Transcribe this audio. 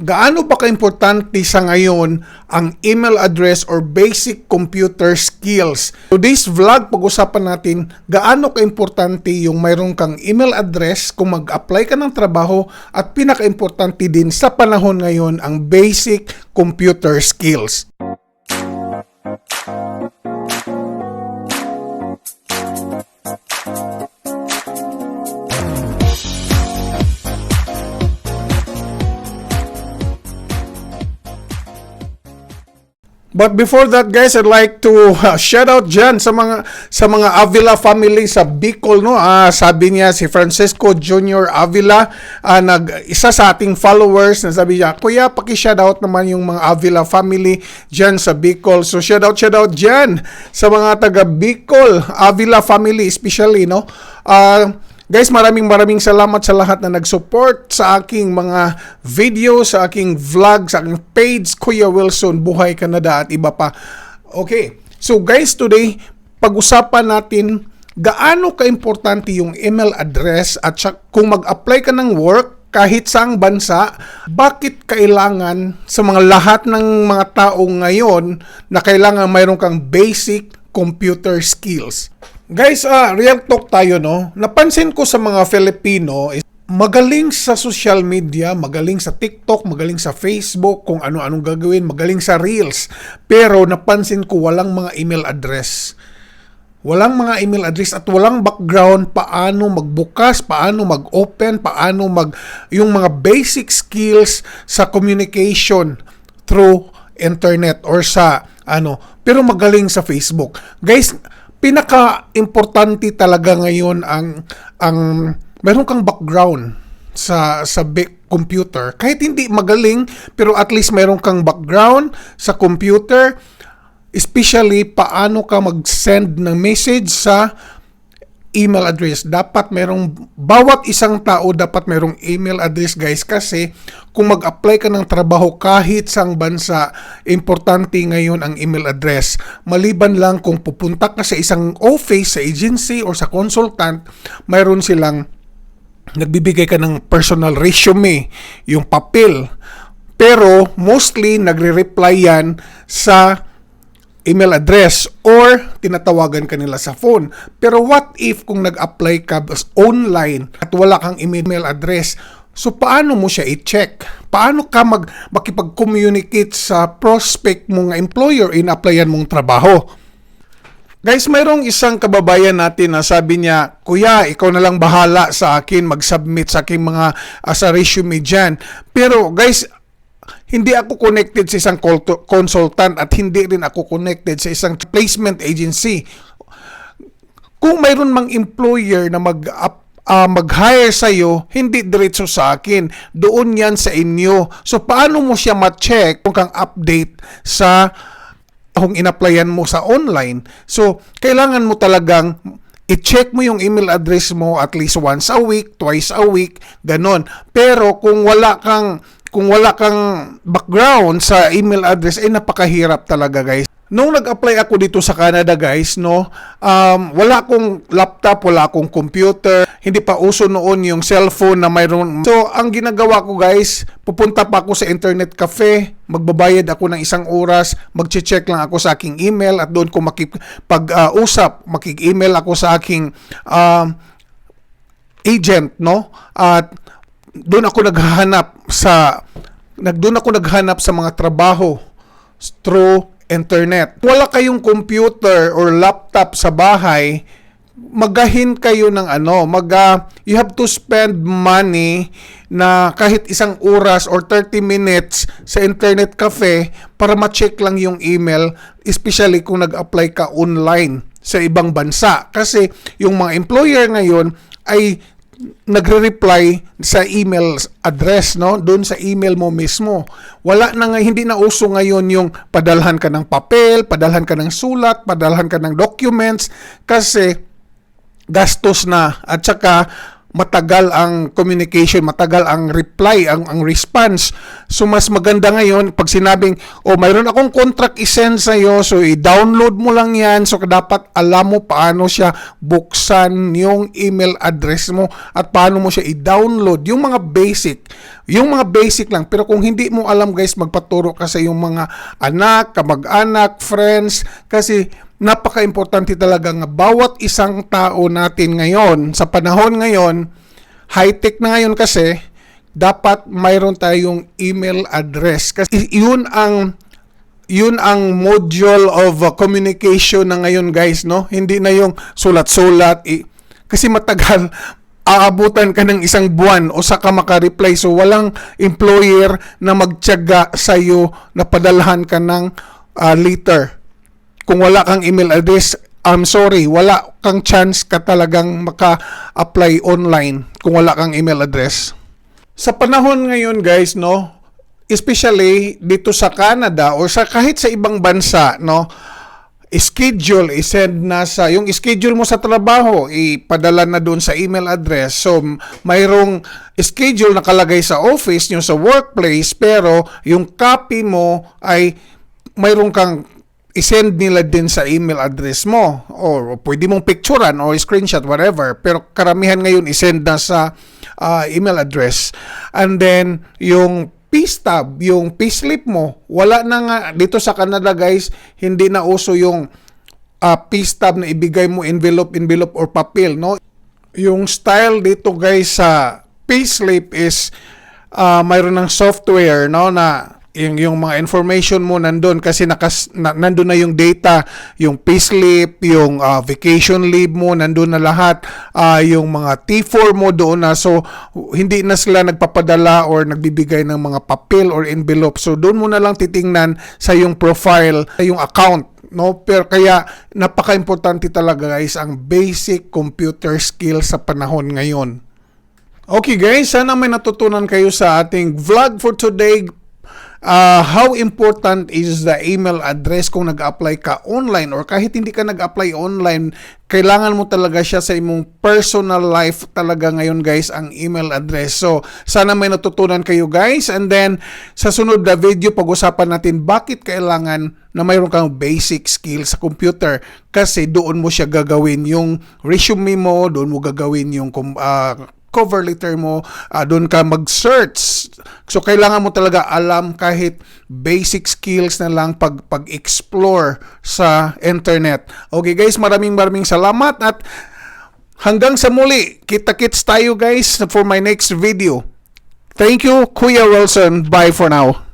gaano ba kaimportante sa ngayon ang email address or basic computer skills? Today's vlog, pag-usapan natin gaano kaimportante yung mayroon kang email address kung mag-apply ka ng trabaho at pinaka-importante din sa panahon ngayon ang basic computer skills. But before that guys, I'd like to uh, shout out dyan sa mga sa mga Avila family sa Bicol no. Ah, sabi niya si Francisco Junior Avila ah, nag isa sa ating followers na sabi niya, "Kuya, paki-shout out naman yung mga Avila family diyan sa Bicol." So shout out shout out dyan sa mga taga Bicol, Avila family especially no. Ah, Guys, maraming maraming salamat sa lahat na nag-support sa aking mga video, sa aking vlog, sa aking page, Kuya Wilson, Buhay Canada at iba pa. Okay, so guys, today, pag-usapan natin gaano ka-importante yung email address at kung mag-apply ka ng work, kahit saang bansa, bakit kailangan sa mga lahat ng mga tao ngayon na kailangan mayroon kang basic computer skills? Guys, ah, real talk tayo, no? Napansin ko sa mga Filipino is magaling sa social media, magaling sa TikTok, magaling sa Facebook, kung ano-anong gagawin, magaling sa Reels. Pero napansin ko walang mga email address. Walang mga email address at walang background paano magbukas, paano mag-open, paano mag yung mga basic skills sa communication through internet or sa ano, pero magaling sa Facebook. Guys, pinaka-importante talaga ngayon ang ang meron kang background sa sa computer. Kahit hindi magaling pero at least meron kang background sa computer. Especially paano ka mag-send ng message sa email address. Dapat merong, bawat isang tao dapat merong email address guys kasi kung mag-apply ka ng trabaho kahit sang bansa, importante ngayon ang email address. Maliban lang kung pupunta ka sa isang office, sa agency or sa consultant, mayroon silang nagbibigay ka ng personal resume, yung papel. Pero mostly nagre-reply yan sa email address or tinatawagan ka nila sa phone. Pero what if kung nag-apply ka online at wala kang email address? So paano mo siya i-check? Paano ka mag makipag-communicate sa prospect mong employer in applyan mong trabaho? Guys, mayroong isang kababayan natin na sabi niya, Kuya, ikaw na lang bahala sa akin mag-submit sa aking mga uh, sa resume dyan. Pero guys, hindi ako connected sa isang consultant at hindi rin ako connected sa isang placement agency. Kung mayroon mang employer na mag uh, mag-hire sa iyo, hindi diretso sa akin. Doon yan sa inyo. So, paano mo siya ma-check kung kang update sa kung inapplyan mo sa online? So, kailangan mo talagang i-check mo yung email address mo at least once a week, twice a week, ganon. Pero kung wala kang kung wala kang background sa email address, ay eh, napakahirap talaga guys. Nung nag-apply ako dito sa Canada guys, no, um, wala akong laptop, wala akong computer, hindi pa uso noon yung cellphone na mayroon. So, ang ginagawa ko guys, pupunta pa ako sa internet cafe, magbabayad ako ng isang oras, magche-check lang ako sa aking email at doon ko makipag-usap, uh, makik-email ako sa aking uh, agent, no? At doon ako naghahanap sa nagdoon ako naghanap sa mga trabaho through internet. Wala kayong computer or laptop sa bahay, magahin kayo ng ano, mag uh, you have to spend money na kahit isang oras or 30 minutes sa internet cafe para ma-check lang yung email, especially kung nag-apply ka online sa ibang bansa. Kasi yung mga employer ngayon ay nagre-reply sa email address no? Doon sa email mo mismo. Wala na nga hindi na uso ngayon yung padalhan ka ng papel padalhan ka ng sulat padalhan ka ng documents kasi gastos na. At saka matagal ang communication, matagal ang reply, ang, ang response. So mas maganda ngayon pag sinabing, oh mayroon akong contract isend sa iyo, so i-download mo lang yan, so dapat alam mo paano siya buksan yung email address mo at paano mo siya i-download. Yung mga basic, yung mga basic lang. Pero kung hindi mo alam guys, magpaturo ka sa yung mga anak, kamag-anak, friends, kasi napaka-importante talaga nga bawat isang tao natin ngayon, sa panahon ngayon, high-tech na ngayon kasi, dapat mayroon tayong email address. Kasi yun ang yun ang module of communication na ngayon guys, no? Hindi na yung sulat-sulat. i- kasi matagal, aabutan ka ng isang buwan o saka makareply. So, walang employer na magtyaga sa'yo na padalhan ka ng uh, letter kung wala kang email address, I'm sorry, wala kang chance ka talagang maka-apply online kung wala kang email address. Sa panahon ngayon guys, no, especially dito sa Canada or sa kahit sa ibang bansa, no, schedule i-send na sa yung schedule mo sa trabaho ipadala na doon sa email address so mayroong schedule nakalagay sa office nyo sa workplace pero yung copy mo ay mayroong kang isend nila din sa email address mo or pwede mong picturean or screenshot whatever. Pero karamihan ngayon isend na sa ah, email address. And then yung P-stub, yung payslip mo, wala na nga. Dito sa Canada guys, hindi na uso yung uh, P-stub na ibigay mo envelope, envelope or papel, no? Yung style dito guys sa payslip is uh, mayroon ng software, no, na yung, yung mga information mo nandun kasi nakas, na, nandun na yung data, yung payslip, yung uh, vacation leave mo, nandun na lahat, uh, yung mga T4 mo doon na. So, hindi na sila nagpapadala or nagbibigay ng mga papel or envelope. So, doon mo na lang titingnan sa yung profile, sa yung account no pero kaya napaka-importante talaga guys ang basic computer skills sa panahon ngayon Okay guys, sana may natutunan kayo sa ating vlog for today. Uh, how important is the email address kung nag-apply ka online or kahit hindi ka nag-apply online, kailangan mo talaga siya sa imong personal life talaga ngayon guys ang email address. So, sana may natutunan kayo guys and then sa sunod na video pag-usapan natin bakit kailangan na mayroon kang basic skills sa computer kasi doon mo siya gagawin yung resume mo, doon mo gagawin yung ah, cover letter mo, ah, doon ka mag-search. So kailangan mo talaga alam kahit basic skills na lang pag pag-explore sa internet. Okay guys, maraming maraming salamat at hanggang sa muli. Kita-kits tayo guys for my next video. Thank you, Kuya Wilson. Bye for now.